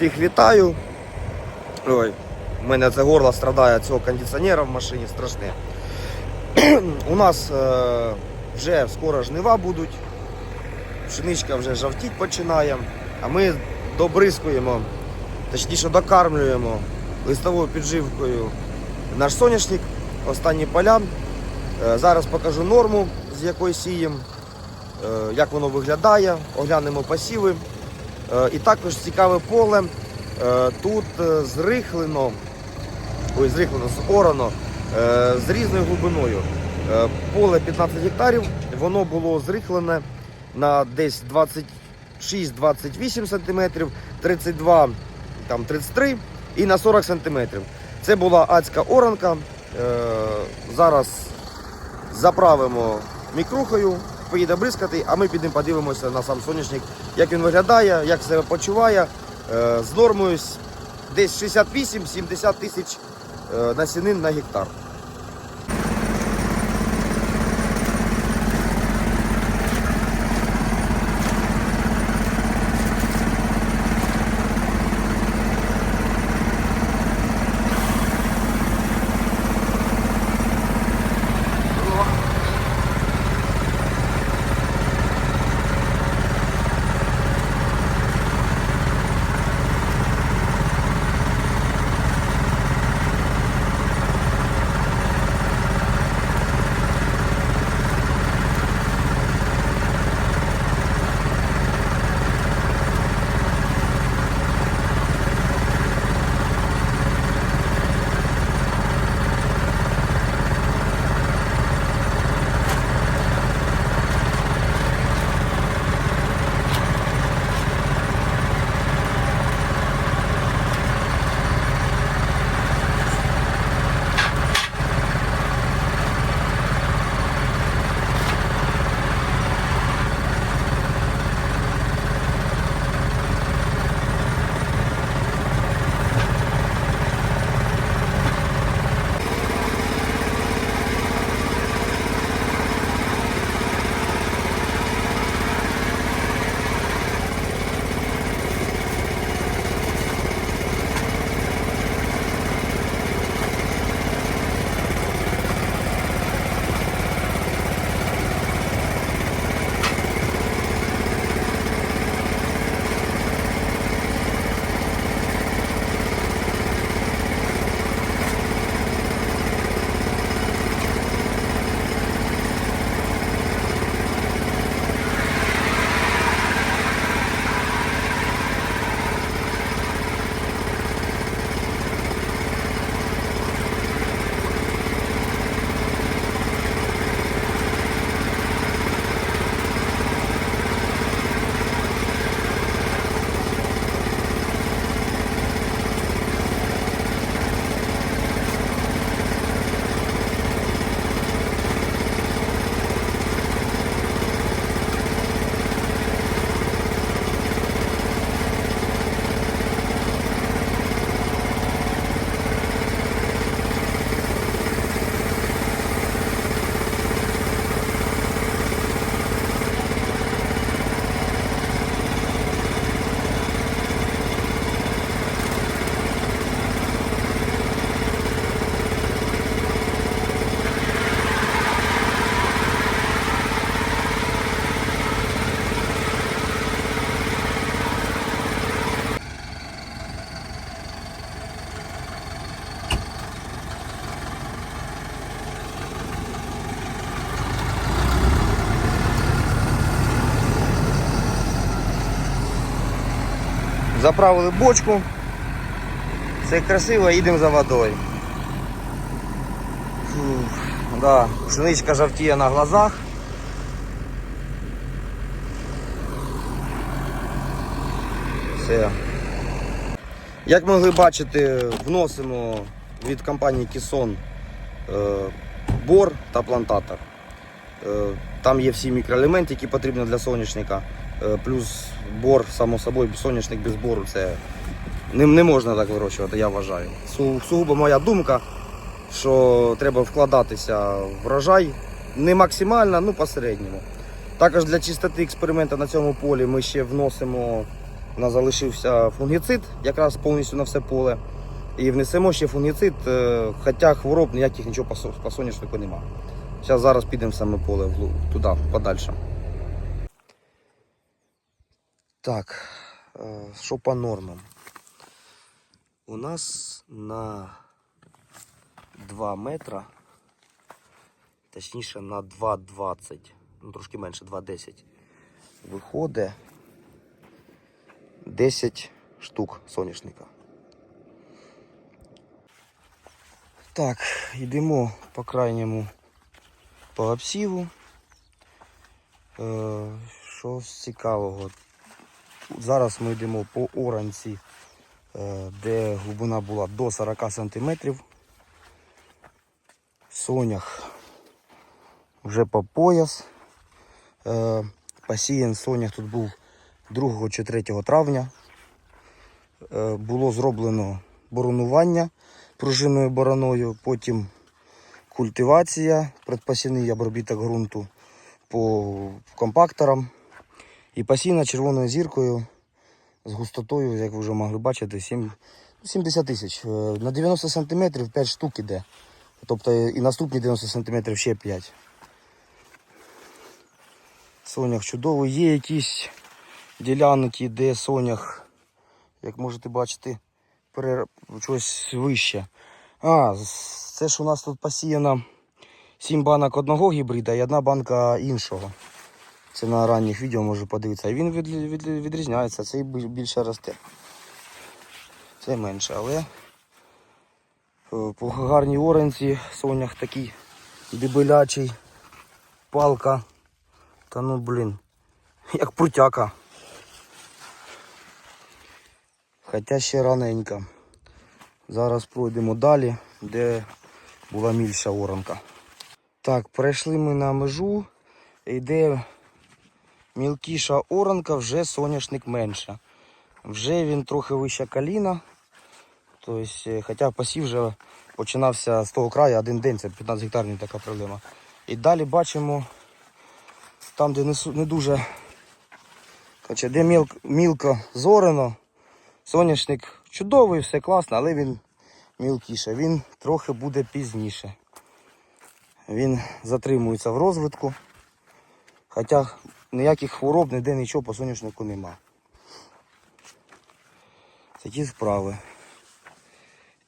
Всіх вітаю. Ой, у мене це горло страдає цього кондиціонера в машині страшне. У нас е, вже скоро жнива будуть. Пшеничка вже жовтіть починає, а ми добризкуємо, точніше докармлюємо листовою підживкою наш соняшник, останні поля. Е, Зараз покажу норму, з якої сіємо, е, як воно виглядає, оглянемо посіви. Е, І також цікаве поле. Е, Тут е, зрихлено, ой, зрихлено, зорано з різною глибиною. Поле 15 гектарів, воно було зрихлене на десь 26-28 см, 32, там 33 і на 40 см. Це була адська оранка. Зараз заправимо мікрухою, поїде бризкати, а ми підемо подивимося на сам соняшник, як він виглядає, як себе почуває. Е, З нормою десь 68-70 тисяч е, насінин на гектар. Заправили бочку. Все красиво, їдемо за водою. Фух, да, пшеничка жовтіє на глазах. Все. Як могли бачити, вносимо від компанії Кісон е, бор та плантатор. Е, Там є всі мікроелементи, які потрібні для соняшника. Е, Плюс бор, само собою, соняшник без бору це не, не можна так вирощувати, я вважаю. Су- Сугубо моя думка, що треба вкладатися в врожай не максимально, ну посередньому. Також для чистоти експерименту на цьому полі ми ще вносимо У залишився фунгіцид, якраз повністю на все поле. І внесемо ще фунгіцид, е, хоча хвороб ніяких нічого по со- соняшнику нема. Зараз зараз підемо саме поле туди, подальше. Так, е, що по нормам? У нас на 2 метра, точніше на 2,20, ну трошки менше 2,10, виходить 10 штук соняшника. Так, йдемо по крайньому по обсіву. Е, що цікавого? Зараз ми йдемо по оранці, е, де глибина була до 40 см. Сонях вже по пояс. Е, Посіян сонях тут був 2 чи 3 травня. Е, Було зроблено боронування пружинною бороною, потім культивація, предпосівний обробіток ґрунту по компакторам і посіяна червоною зіркою з густотою, як ви вже могли бачити, 7, 70 тисяч. Е, На 90 см 5 штук іде. Тобто і наступні 90 см ще 5. Сонях чудовий. Є якісь ділянки, де сонях, як можете бачити, пере... щось вище. А, це ж у нас тут посіяно 7 банок одного гібрида і одна банка іншого. Це на ранніх відео можу подивитися. І він від, від, відрізняється, цей більше росте. Це менше, але е, по гарній оранці сонях такий дебелячий, палка. Та ну блін, як прутяка. Хоча ще раненько. Зараз пройдемо далі, де була мільша оранка. Так, перейшли ми на межу, йде мілкіша оранка, вже соняшник менше. Вже він трохи вища коліна. Тобто, е, хоча посів вже починався з того краю один день, це 15 гектарів така проблема. І далі бачимо, там, де не, дуже, коротше, де мілк, мілко зорено, соняшник чудовий, все класно, але він мілкіше. Він трохи буде пізніше. Він затримується в розвитку. Хоча ніяких хвороб, ніде нічого по соняшнику нема. Такі справи.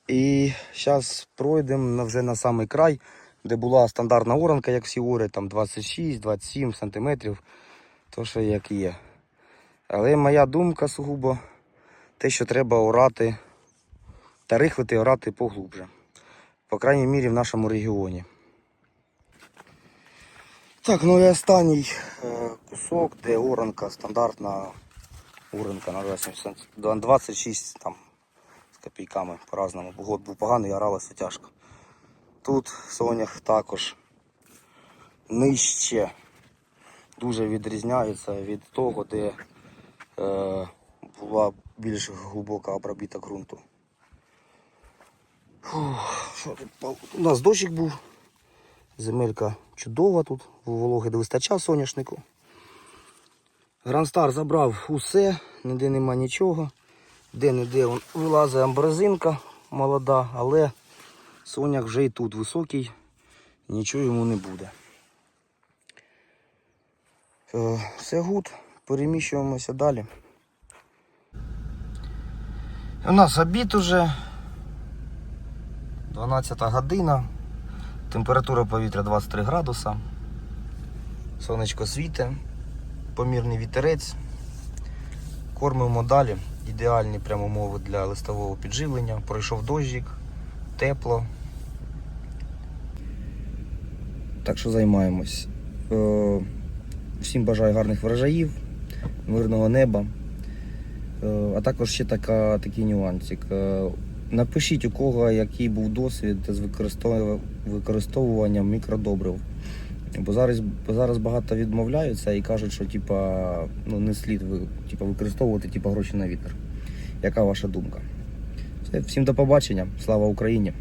І зараз пройдемо вже на самий край, де була стандартна оранка, як всі орять, там 26-27 сантиметрів, то що як є. Але моя думка сугубо, те, що треба орати та рихлити орати поглубже. По крайній мірі в нашому регіоні. Так, ну і останній е, кусок, де оранка, стандартна оранка на 20 26 там з копійками по-разному. Год був поганий, оралося тяжко. Тут сонях також нижче дуже відрізняється від того, де е, була більш глибока обробіта ґрунту. Фух, що тут? У нас дощик був. Земелька чудова тут, вологи не вистачав соняшнику. Грандстар забрав усе, ніде нема нічого. Де-не-де вилазить амбразинка молода, але соняк вже і тут високий, нічого йому не буде. Е, Все гуд, переміщуємося далі. У нас обід уже 12 година. Температура повітря 23 градуса. Сонечко світе, помірний вітерець. Кормимо далі. Ідеальні прямо умови для листового підживлення. Пройшов дощик, тепло. Так що займаємось. Е, Всім бажаю гарних врожаїв, мирного неба. Е, А також ще така, такий нюансик. Напишіть, у кого який був досвід з використовуванням мікродобрив. Бо зараз, бо зараз багато відмовляються і кажуть, що типа, ну, не слід ви- типа, використовувати типа, гроші на вітер. Яка ваша думка? Все, всім до побачення. Слава Україні!